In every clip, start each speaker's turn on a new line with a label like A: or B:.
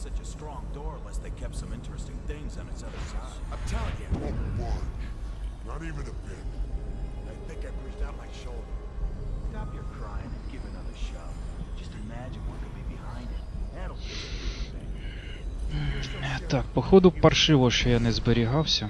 A: such a strong door unless they kept some interesting things on its other side.
B: I'm telling you.
C: Not budge. Not even a bit.
A: I think I pushed out my shoulder. Stop your crying and give another shove. Just imagine what could be behind it. That'll fix everything.
D: Так, походу паршиво, що я не зберігався.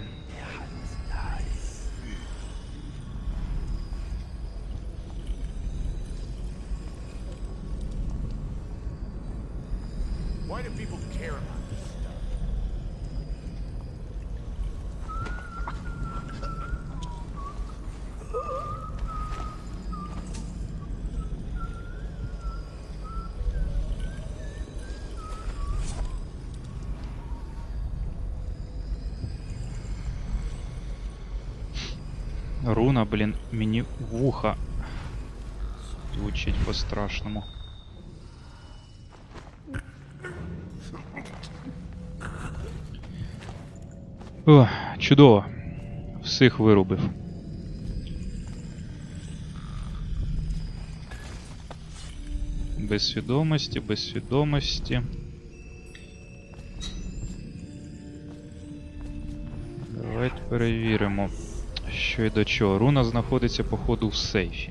D: Руна, блін, мені вуха звучить по-страшному. О, чудово. Всіх вирубив. Без свідомості, без свідомості. Давайте перевіримо, Що і до чого. Руна знаходиться, походу, в сейфі.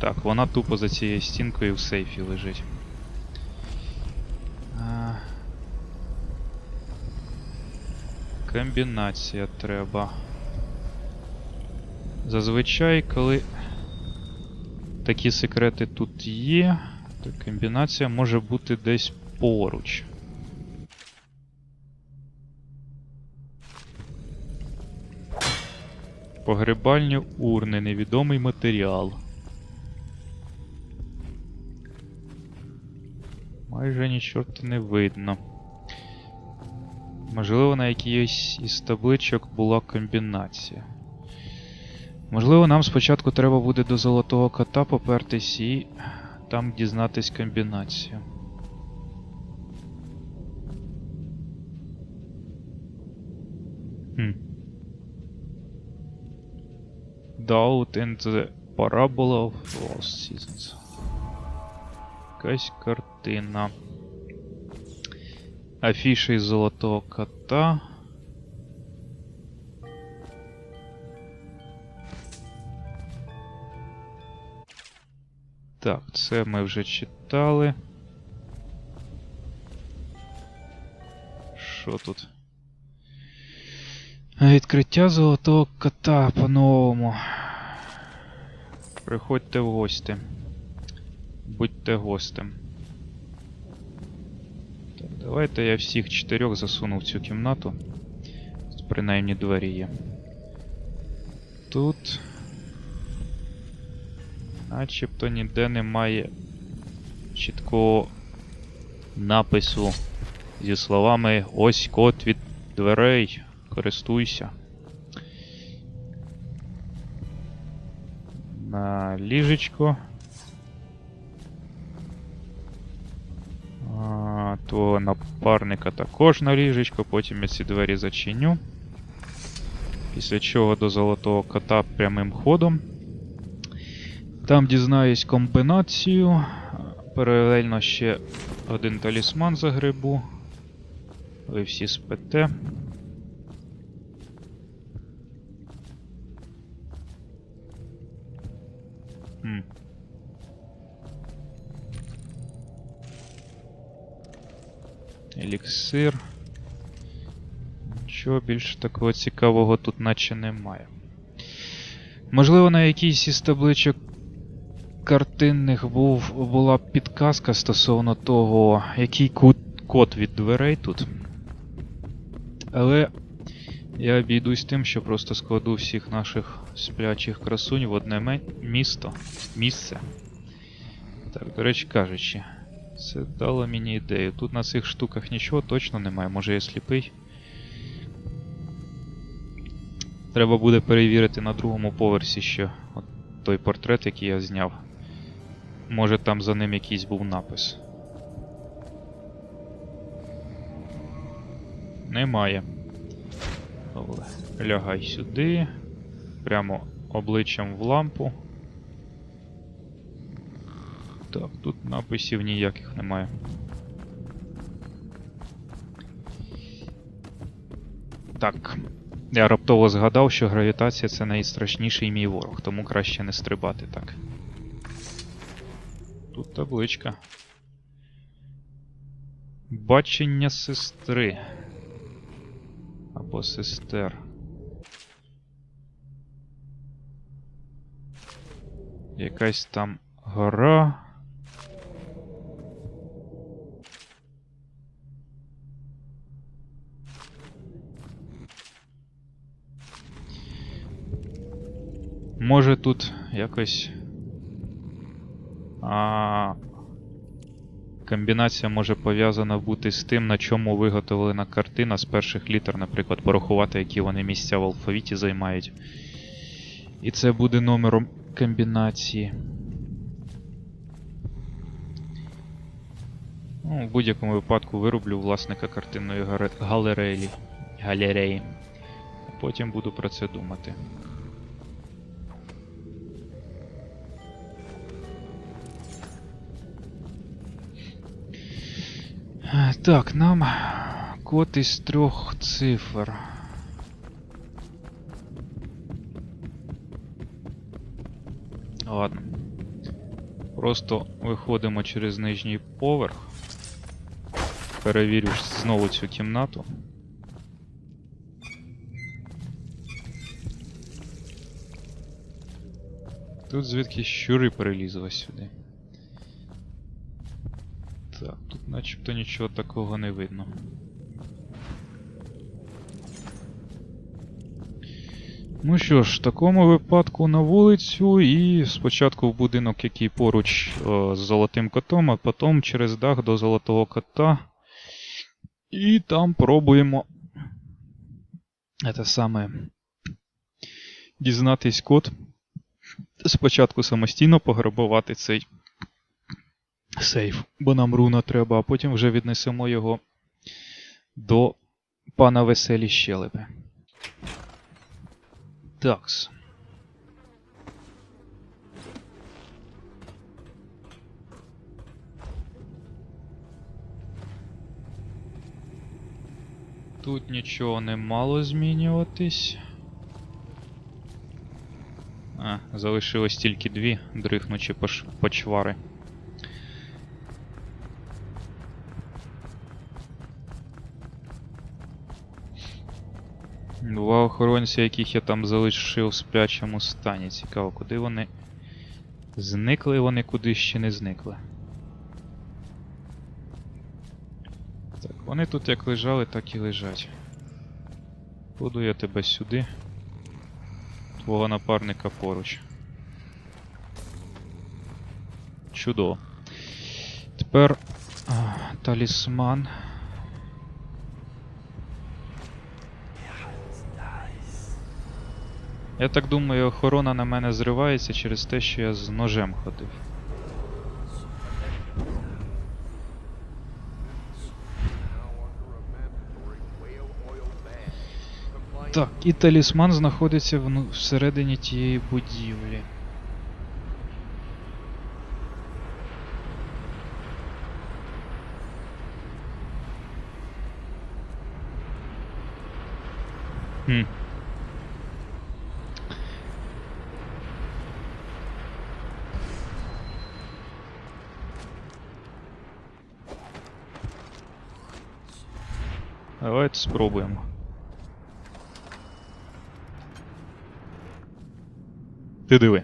D: Так, вона тупо за цією стінкою в сейфі лежить. Комбінація треба. Зазвичай, коли такі секрети тут є, то комбінація може бути десь поруч. Погребальні урни, невідомий матеріал. Майже нічого не видно. Можливо, на якійсь із табличок була комбінація. Можливо, нам спочатку треба буде до золотого кота попертись і там дізнатись комбінацію. Хм. Doubt in the Parabola of Lost Seasons. Якась картина. Афіша із золотого кота. Так, це ми вже читали. Що тут? Відкриття золотого кота по-новому. Приходьте в гості. Будьте гостем. Так, давайте я всіх чотирьох засуну в цю кімнату. Принаймні двері є. Тут. Начебто ніде немає чіткого напису зі словами ось код від дверей. Користуйся. На ліжечко. А, Твого напарника також на ліжечко, потім я ці двері зачиню. Після чого до золотого кота прямим ходом. Там дізнаюсь комбінацію. Паралельно ще один талісман за грибу. Ви всі спите. Еліксир. Нічого більш такого цікавого тут наче немає. Можливо, на якійсь із табличок картинних був, була підказка стосовно того, який код, код від дверей тут. Але я обійдусь тим, що просто складу всіх наших сплячих красунь в одне місто. Місце. Так, до речі кажучи, це дало мені ідею. Тут на цих штуках нічого точно немає, може я сліпий. Треба буде перевірити на другому поверсі ще от той портрет, який я зняв. Може там за ним якийсь був напис. Немає. Добре. Лягай сюди. Прямо обличчям в лампу. Так, тут написів ніяких немає. Так. Я раптово згадав, що гравітація це найстрашніший мій ворог, тому краще не стрибати так. Тут табличка. Бачення сестри. Або сестер. Якась там гора. Може тут якось. А... Комбінація може пов'язана бути з тим, на чому виготовлена картина з перших літер, наприклад, порахувати, які вони місця в алфавіті займають. І це буде номером комбінації. Ну, в будь-якому випадку вироблю власника картинної галереї. Потім буду про це думати. Так, нам код із трьох цифр. Ладно. Просто виходимо через нижній поверх. Перевірю знову цю кімнату. Тут звідки щури перелізли сюди. Так, тут начебто нічого такого не видно. Ну що ж, в такому випадку на вулицю і спочатку в будинок, який поруч о, з золотим котом, а потім через дах до золотого кота. І там пробуємо. Це саме. Дізнатись код. Спочатку самостійно пограбувати цей сейф, бо нам руна треба, а потім вже віднесемо його до пана Веселі Щелепи. Такс. Тут нічого не мало змінюватись. А, залишилось тільки дві дрихнучі почвари. Два охоронця, яких я там залишив в сплячому стані. Цікаво, куди вони. Зникли вони куди ще не зникли. Так, вони тут як лежали, так і лежать. Буду я тебе сюди. Твого напарника поруч. Чудово. Тепер а, талісман. Я так думаю, охорона на мене зривається через те, що я з ножем ходив. Так, і талісман знаходиться вну- всередині тієї будівлі. Хм. Давайте спробуємо. Ти диви.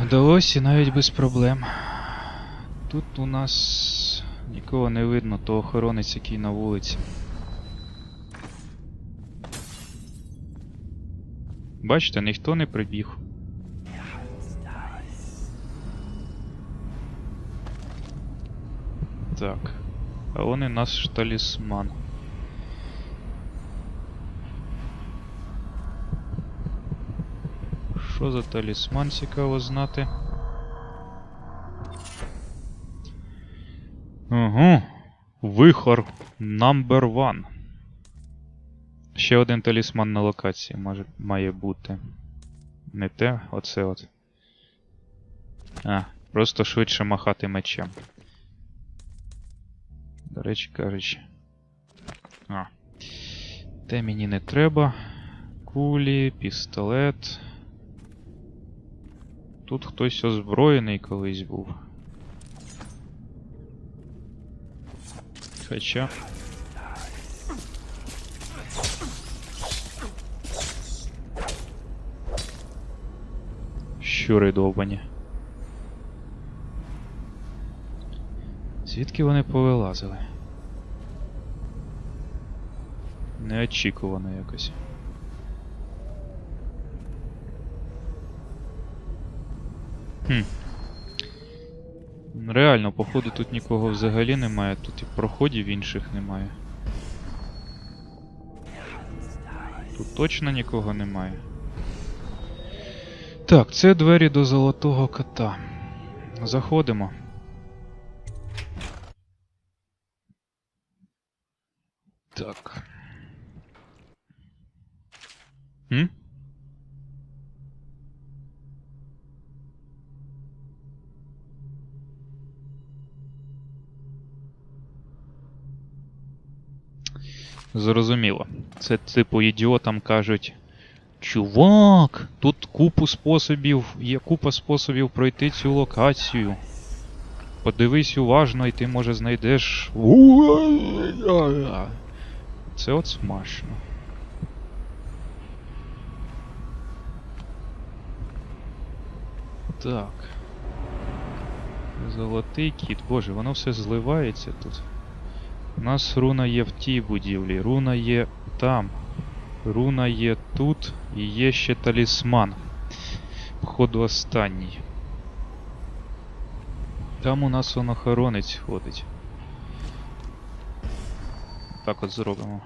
D: Вдалося навіть без проблем. Тут у нас нікого не видно, то охоронець, який на вулиці. Бачите, ніхто не прибіг. Так. А вони наш талісман. Що за талісман цікаво знати? Угу. Вихор number one. Ще один талісман на локації може, має бути. Не те, оце от. А, Просто швидше махати мечем. До речі кажучи. А. Те мені не треба. Кулі, пістолет. Тут хтось озброєний колись був. Хоча. Щури довбані. Звідки вони повилазили? Неочікувано якось. Хм. Реально, походу тут нікого взагалі немає, тут і проходів інших немає. Тут точно нікого немає. Так, це двері до золотого кота. Заходимо. Так. М? Зрозуміло. Це типу ідіотам кажуть. Чувак, тут купу способів, є купа способів пройти цю локацію. Подивись уважно, і ти може знайдеш. Це от смачно. Так. Золотий кіт. Боже, воно все зливається тут. У нас руна є в тій будівлі, руна є там. Руна є тут і є ще талісман. Походу останній. Там у нас он охоронець ходить. Так от зробимо.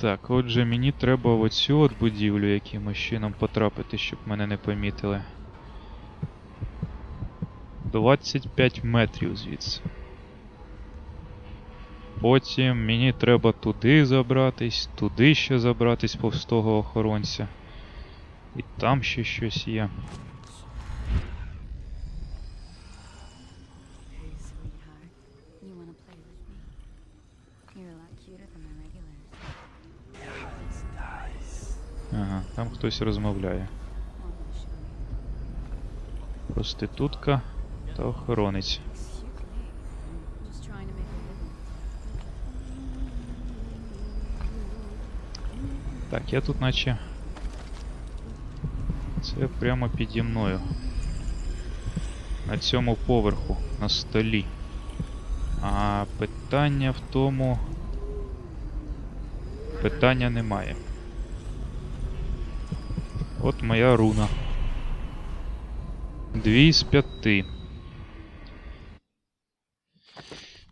D: Так, отже, мені треба оцю от будівлю якимось чином потрапити, щоб мене не помітили. 25 метрів звідси. Потім мені треба туди забратись, туди ще забратись повз того охоронця. І там ще щось є. Ага, там хтось розмовляє. Проститутка та охоронець. Так, я тут наче. Це прямо піді мною. На цьому поверху, на столі. А питання в тому. Питання немає. От моя руна. Дві з п'яти.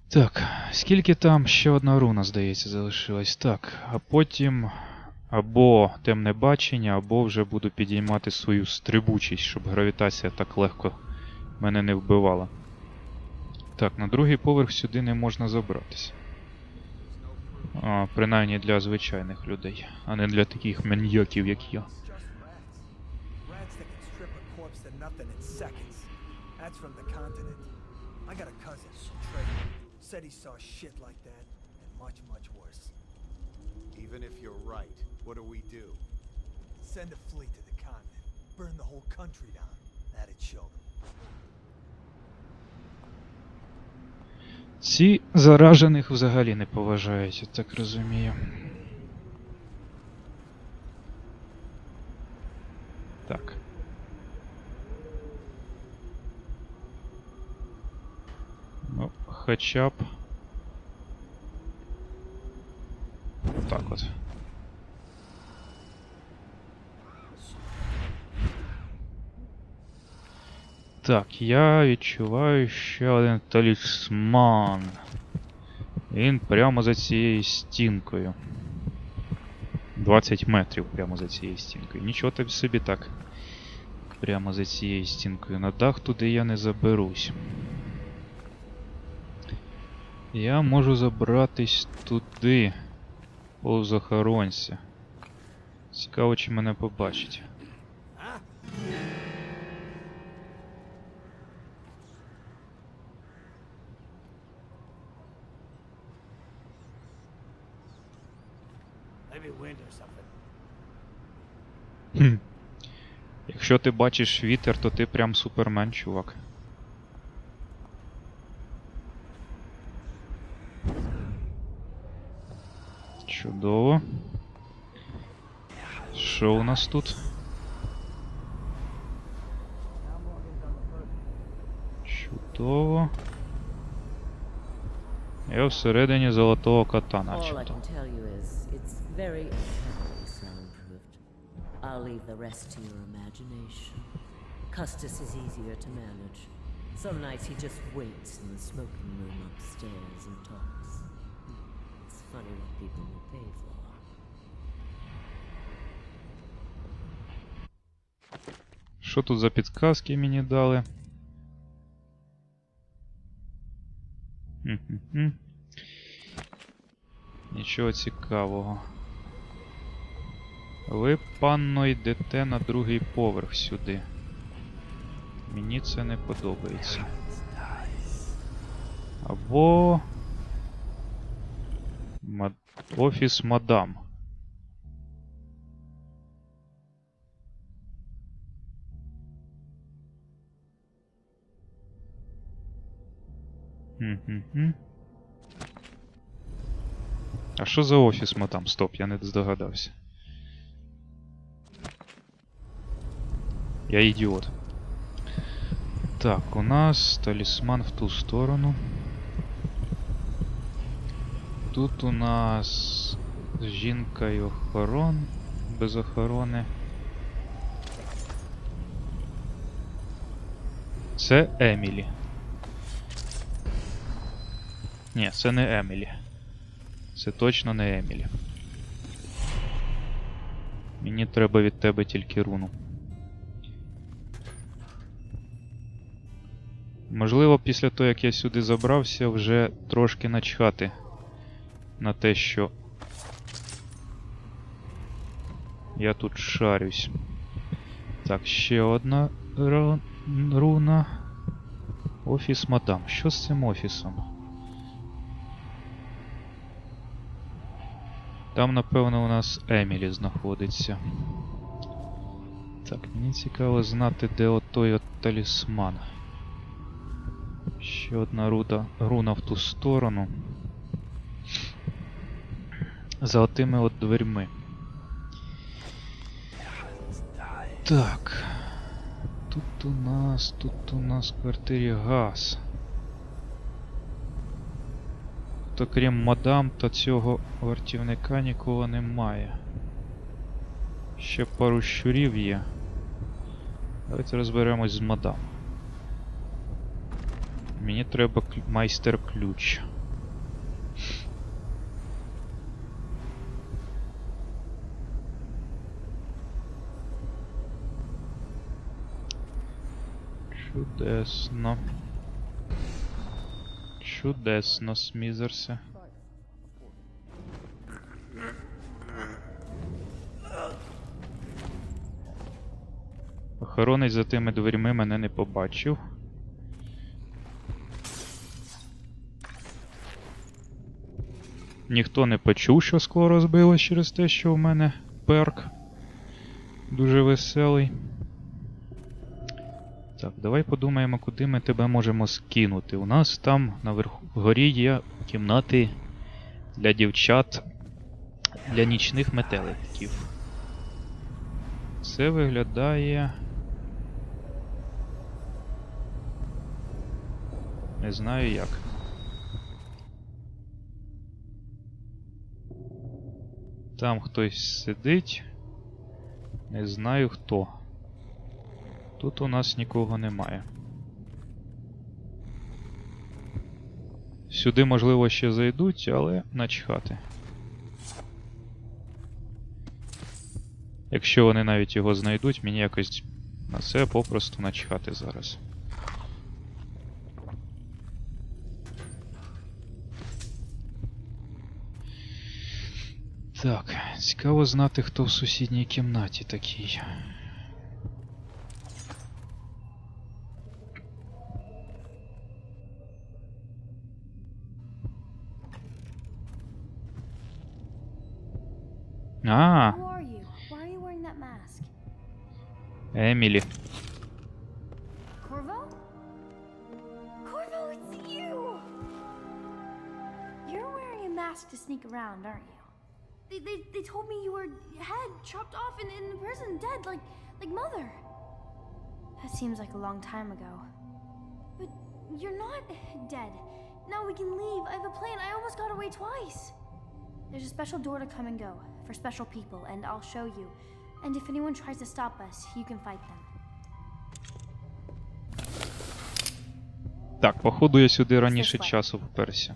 D: Так, скільки там ще одна руна, здається, залишилась. Так, а потім або темне бачення, або вже буду підіймати свою стрибучість, щоб гравітація так легко мене не вбивала. Так, на другий поверх сюди не можна забратися. А, принаймні для звичайних людей, а не для таких маньяків, як я.
A: Said he saw shit like that, and much, much worse.
B: Even if you're right, what do we do?
A: Send a fleet to the continent. Burn the whole country down. That'd show them.
D: Ці заражених взагалі не поважають, я так розумію. Так. Ну, хоча б. Так от. Так, я відчуваю ще один талісман. Він прямо за цією стінкою. 20 метрів прямо за цією стінкою. Нічого тобі собі так. Прямо за цією стінкою. На дах туди я не заберусь. Я можу забратись туди. О, захоронься. Цікаво, чи мене побачить. Якщо ти бачиш вітер, то ти прям супермен, чувак. Чудово. Що у нас тут? Чудово. Я всередині золотого кота, начебто.
E: I'll leave the rest to your imagination. Custis is easier to manage. Some nights he just waits in the smoking room upstairs and talks. Funny what people will pay for.
D: Що тут за підказки мені дали? Нічого цікавого. Ви, панно, йдете на другий поверх сюди. Мені це не подобається. Або. Мад... Офіс мадам. Мгм. А що за офіс ми там? Стоп, я не здогадався. Я ідіот. Так, у нас талісман в ту сторону. Тут у нас жінка і охорон без охорони. Це Емілі. Ні, це не Емілі. Це точно не Емілі. Мені треба від тебе тільки руну. Можливо, після того, як я сюди забрався, вже трошки начхати на те, що я тут шарюсь. Так, ще одна ру- руна. Офіс мадам. Що з цим офісом? Там, напевно, у нас Емілі знаходиться. Так, мені цікаво знати, де отой от талісман. Ще одна рута, руна в ту сторону. За отими от дверьми. Так. Тут у нас, тут у нас в квартирі газ. То крім мадам та цього вартівника нікого немає. Ще пару щурів є. Давайте розберемось з мадам. Мені треба клю- майстер-ключ. Чудесно. Чудесно, Смізерсе. Охоронець за тими дверьми мене не побачив. Ніхто не почув, що скло розбилось через те, що в мене перк дуже веселий. Так, давай подумаємо, куди ми тебе можемо скинути. У нас там наверху горі є кімнати для дівчат для нічних метеликів. Це виглядає. Не знаю як. Там хтось сидить. Не знаю хто. Тут у нас нікого немає. Сюди, можливо, ще зайдуть, але начхати. Якщо вони навіть його знайдуть, мені якось на це попросту начхати зараз. Так, цікаво знати, хто в сусідній кімнаті такий. Ah.
F: Who are you? Why are you wearing that mask?
D: Eh, Emily.
F: Corvo? Corvo, it's you! You're wearing a mask to sneak around, aren't you? They, they, they told me you were head chopped off and in prison, dead, like, like mother. That seems like a long time ago. But you're not dead. Now we can leave. I have a plan. I almost got away twice. There's a special door to come and go. For special people, and I'll show you. And if anyone tries to stop us, you can fight them.
D: Так, походу я сюди раніше часу вперся.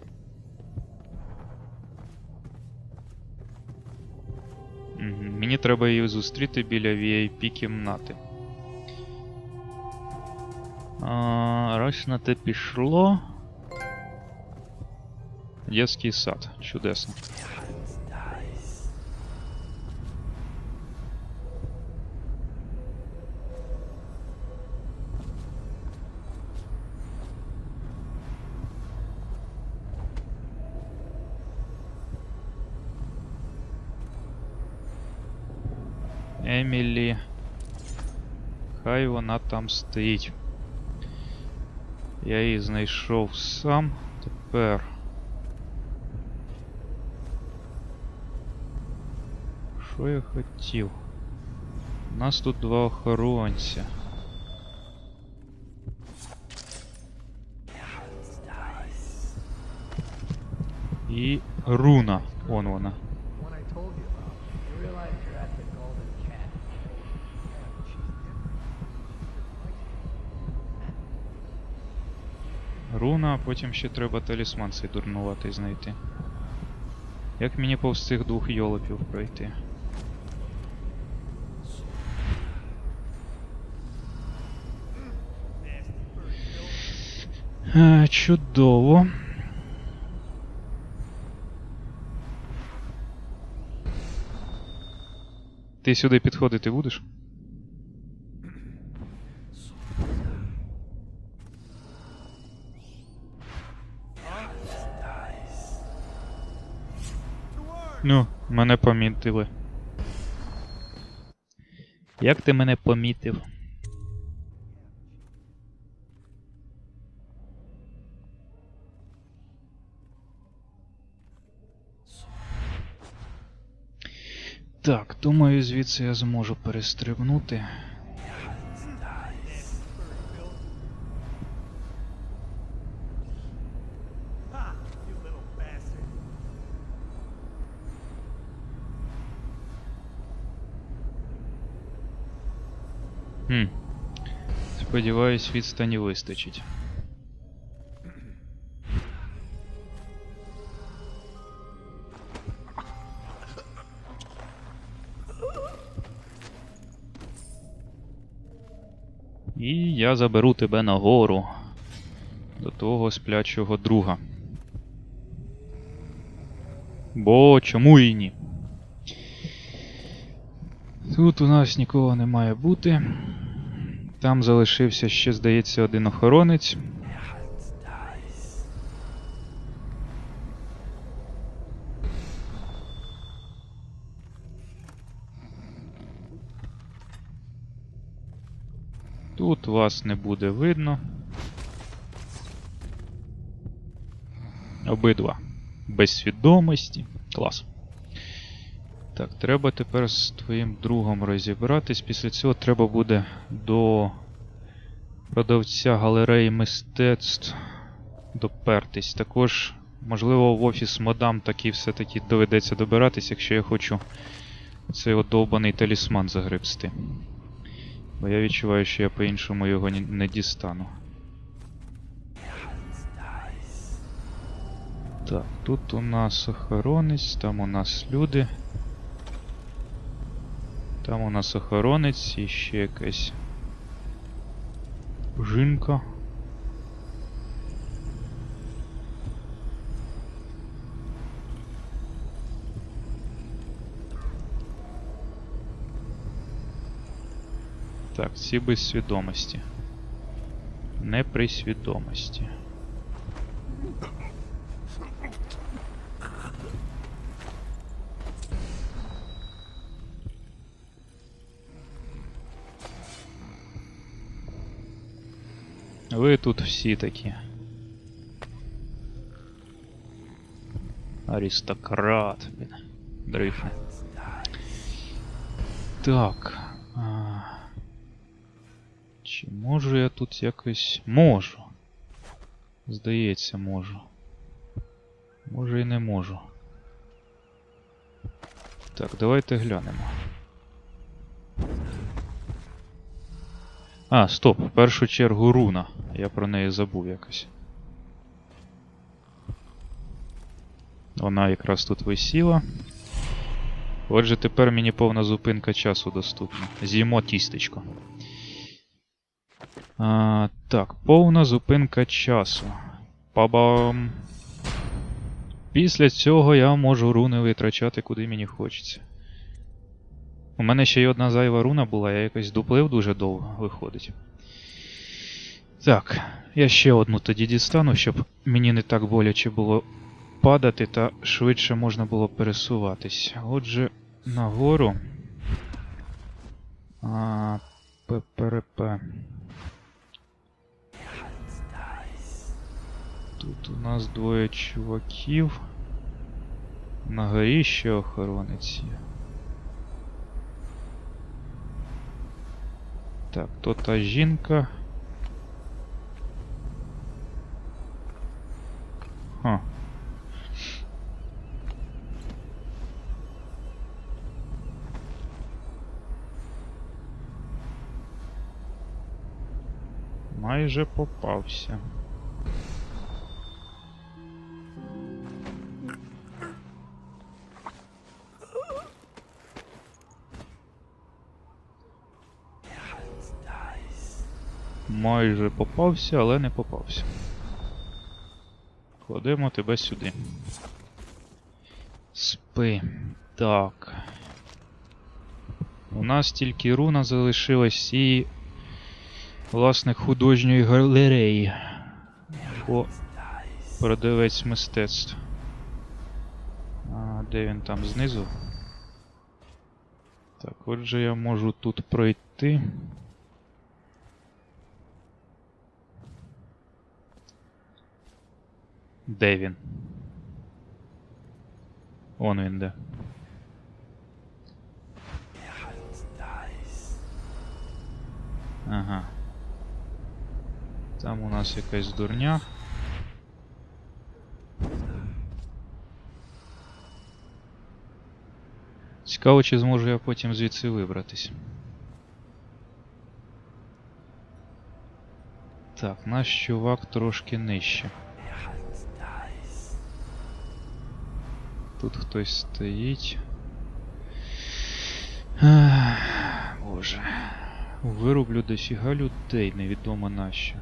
D: Мені треба її зустріти біля VIP кімнати. А, раз на те пішло. Детський сад. Чудесно. Емілі. Хай вона там стоїть. Я її знайшов сам. Тепер. Що я хотів? У нас тут два охоронця. І руна. Вон вона. А потім ще треба талісман цей дурнуватий знайти. Як мені повз цих двох йолопів пройти? Е, чудово. Ти сюди підходити будеш? Ну, мене помітили. Як ти мене помітив? Так, думаю, звідси я зможу перестрибнути. Хм. Сподіваюсь, відстані вистачить. І я заберу тебе нагору до того сплячого друга. Бо чому і ні? Тут у нас нікого не має бути. Там залишився ще, здається, один охоронець. Тут вас не буде видно. Обидва. Без свідомості. Клас. Так, треба тепер з твоїм другом розібратись. Після цього треба буде до продавця галереї мистецтв допертись. Також, можливо, в офіс мадам таки все-таки доведеться добиратись, якщо я хочу цей от довбаний талісман загребсти. Бо я відчуваю, що я по-іншому його не дістану. Так, тут у нас охоронець, там у нас люди. Там у нас охоронець і ще якась жінка. Так, ці без свідомості. Не при свідомості. Ви тут всі такі. Аристократ, блін. Дрифне. Так. А... Чи можу я тут якось. Можу. Здається, можу. Може і не можу. Так, давайте глянемо. А, стоп, в першу чергу руна. Я про неї забув якось. Вона якраз тут висіла. Отже, тепер мені повна зупинка часу доступна. З'їмо тістечко. А, так, повна зупинка часу. Па-бам. Після цього я можу руни витрачати куди мені хочеться. У мене ще й одна зайва руна була, я якось дуплив дуже довго виходить. Так, я ще одну тоді дістану, щоб мені не так боляче було падати та швидше можна було пересуватись. Отже, нагору. А, ППРП. Тут у нас двоє чуваків. На горі ще охоронець є. Так, то та жінка. Ха. Майже попався. Майже попався, але не попався. Кладемо тебе сюди. Спи. Так. У нас тільки руна залишилась і. Власне, художньої галереї. О, продавець мистецтв. А, де він там знизу? Так, отже я можу тут пройти. Де він? Он він де. Ага. Там у нас якась дурня. Цікаво, чи зможу я потім звідси вибратись. Так, наш чувак трошки нижче. Тут хтось стоїть. Ах, Боже. Вирублю дофіга людей, невідомо нащо.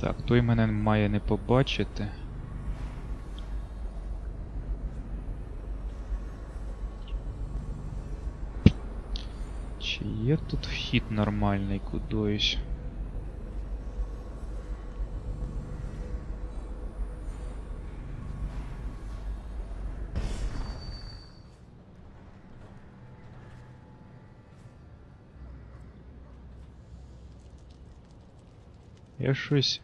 D: Так, той мене має не побачити. Чи є тут вхід нормальний кудись? Щось.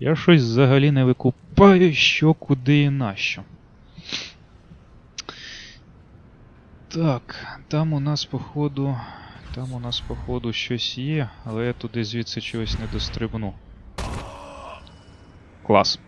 D: Я щось взагалі не викупаю, що, куди і нащо. Так, там у нас, походу. Там у нас, походу, щось є, але я туди звідси чогось не дострибну. Клас.